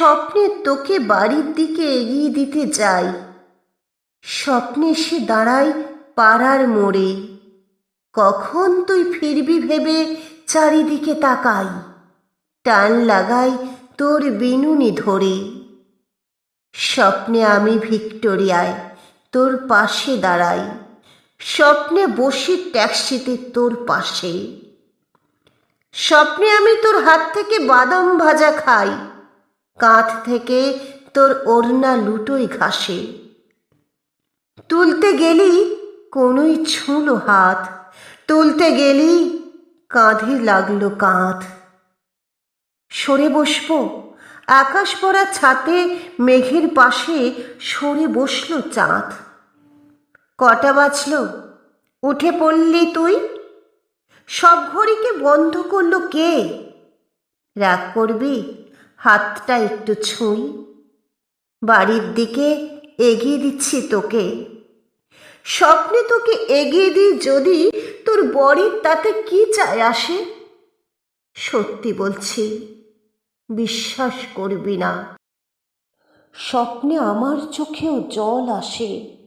স্বপ্নে তোকে বাড়ির দিকে এগিয়ে দিতে যাই স্বপ্নে সে দাঁড়াই পাড়ার মোড়ে। কখন তুই ফিরবি ভেবে চারিদিকে তাকাই। টান লাগাই তোর বিনুনি ধরে। স্বপ্নে আমি ভিক্টোরিয়ায় তোর পাশে দাঁড়াই। স্বপ্নে বসি ট্যাক্সিতে তোর পাশে। স্বপ্নে আমি তোর হাত থেকে বাদাম ভাজা খাই। কাঁধ থেকে তোর ওড়না লুটোই ঘাসে। তুলতে গেলি কোনোই ছুঁলো হাত, তুলতে গেলি কাঁধে লাগল কাঁধ। সরে বসবো, আকাশ পড়া ছাতে মেঘের পাশে সরে বসল চাঁদ। কটা বাজল? উঠে পড়লি তুই? সব ঘড়িকে বন্ধ করল কে? রাগ করবি? হাতটা একটু ছুঁই। বাড়ির দিকে এগিয়ে দিচ্ছি তোকে। স্বপ্নে তোকে এগিয়ে দিই যদি তোর বড়ির তাতে কি চায় আসে? সত্যি বলছি, বিশ্বাস করবি না। স্বপ্নে আমার চোখেও জল আসে।